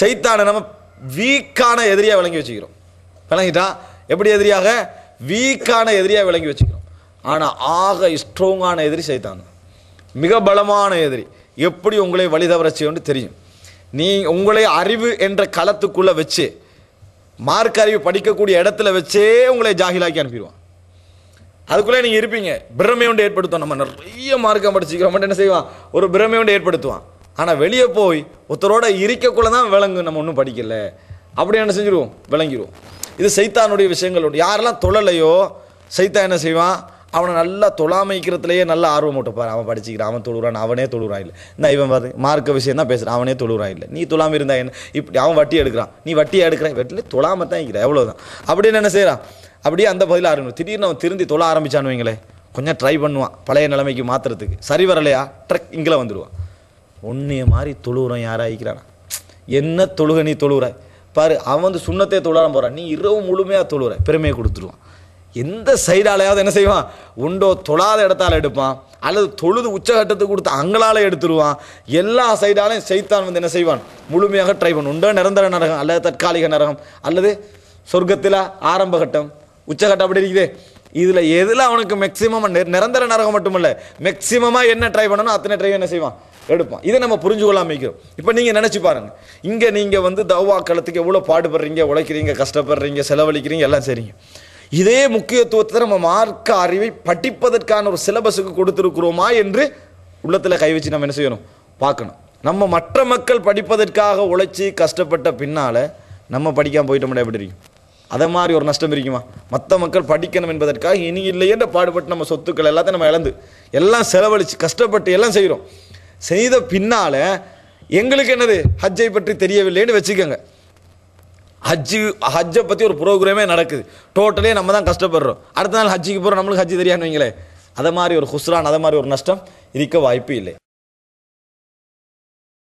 சைத்தானை நம்ம வீக்கான எதிரியாக விளங்கி வச்சுக்கிறோம். விளங்கிட்டா? எப்படி எதிரியாக? வீக்கான எதிரியாக விளங்கி வச்சுக்கிறோம். ஆனால் ஆக ஸ்ட்ராங்கான எதிரி சைத்தான். மிக பலமான எதிரி. எப்படி உங்களை வழி தவற செய்யும்னு தெரியும். நீ உங்களை அறிவு என்ற களத்துக்குள்ளே வச்சு மார்க் அறிவு படிக்கக்கூடிய இடத்துல வச்சே உங்களை ஜாகிலாக்கி அனுப்பிடுவான். அதுக்குள்ளே நீங்கள் இருப்பீங்க. பிரமை ஏற்படுத்துவோம் நம்ம நிறைய மார்க்கம் படிச்சுக்கிறோம். என்ன செய்வான்? ஒரு பிரமை ஏற்படுத்துவான். ஆனால் வெளியே போய் ஒருத்தரோட இருக்கக்குள்ள தான் விளங்கு நம்ம ஒன்றும் படிக்கல. அப்படி என்ன செஞ்சிருவோம்? விளங்கிடுவோம் இது சைத்தானுடைய விஷயங்கள் உண்டு. யாரெல்லாம் தொழலையோ சைத்தான் என்ன செய்வான்? அவனை நல்லா தொழாமைக்கிறதுலையே நல்லா ஆர்வம் பாரு அவன் படிச்சுக்கிறான் அவன் தொழுறான் அவனே தொழுறான் இல்லை. இந்த இவன் பாரு மார்க்க விஷயம் தான் பேசுகிறான் அவனே தொழுறான் இல்லை. நீ தொழாமல் இருந்தா என்ன? இப்படி அவன் வட்டி எடுக்கிறான். நீ வட்டி எடுக்கிற வெட்டில் தொழாம தான் இருக்கிற எவ்வளோதான் அப்படின்னு என்ன செய்கிறான் அப்படியே அந்த பதில் ஆரம்பிக்கும். திடீர்னு அவன் திருந்தி தொழ ஆரம்பிச்சான்னு வைங்களேன். கொஞ்சம் ட்ரை பண்ணுவான். பழைய நிலைமைக்கு மாற்றுறதுக்கு சரி வரலையா? ட்ரக் இங்கே வந்துடுவான் உன்னைய மாதிரி தொழுகிறோம் யாராயிக்கிறானா என்ன தொழுக நீ தொழுகிற பாரு அவன் வந்து சுண்ணத்தே தொழாம போகிறான் நீ இரவு முழுமையாக தொழுகிற பெருமையை கொடுத்துருவான். எந்த சைடாலையாவது என்ன செய்வான்? உண்டோ தொழாத இடத்தால எடுப்பான். அல்லது தொழுது உச்சகட்டத்துக்கு கொடுத்து அங்களால எடுத்துருவான். எல்லா சைடாலையும் சைத்தான் வந்து என்ன செய்வான்? முழுமையாக ட்ரை பண்ணும் உண்டோ நிரந்தர நரகம்? அல்லது தற்காலிக நரகம்? அல்லது சொர்க்கத்தில் ஆரம்ப கட்டம்? உச்சகட்டம் அப்படி இருக்குது. இதில் எதில் அவனுக்கு மேக்சிமம் நிரந்தர நரகம் மட்டுமல்ல மேக்சிமமாக என்ன ட்ரை பண்ணணும் அத்தனை ட்ரை என்ன செய்வான்? எடுப்பான் இதை நம்ம புரிஞ்சு கொள்ளாம வைக்கிறோம் இப்போ நீங்கள் நினச்சி பாருங்க. இங்கே நீங்கள் வந்து தவா களத்துக்கு எவ்வளோ பாடுபடுறீங்க உழைக்கிறீங்க கஷ்டப்படுறீங்க செலவழிக்கிறீங்க எல்லாம் சரிங்க. இதே முக்கியத்துவத்தை நம்ம மார்க்க அறிவை படிப்பதற்கான ஒரு சிலபஸுக்கு கொடுத்துருக்குறோமா என்று உள்ளத்தில் கை வச்சு நம்ம என்ன செய்யணும்? பார்க்கணும். நம்ம மற்ற மக்கள் படிப்பதற்காக உழைச்சி கஷ்டப்பட்ட பின்னால் நம்ம படிக்காமல் போயிட்டோம்னா எப்படி இருக்கும் அதை மாதிரி ஒரு நஷ்டம் இருக்குமா? மற்ற மக்கள் படிக்கணும் என்பதற்காக இனி இல்லையென்ற பாடுபட்டு நம்ம சொத்துக்கள் எல்லாத்தையும் நம்ம இழந்து எல்லாம் செலவழித்து கஷ்டப்பட்டு எல்லாம் செய்கிறோம் செய்த பின்னால் எங்களுக்கு என்னது? ஹஜ்ஜை பற்றி தெரியவில்லைன்னு வச்சுக்கோங்க. ஹஜ்ஜு ஹஜ்ஜை பற்றி ஒரு ப்ரோக்ராமே நடக்குது. டோட்டலே நம்ம தான் கஷ்டப்படுறோம். அடுத்த நாள் ஹஜ்ஜிக்கு போகிறோம் நம்மளுக்கு ஹஜ்ஜி தெரியான்னு வைங்களேன். அதை மாதிரி ஒரு ஹுஸ்ரான் அதை மாதிரி ஒரு நஷ்டம் இருக்க வாய்ப்பு இல்லை.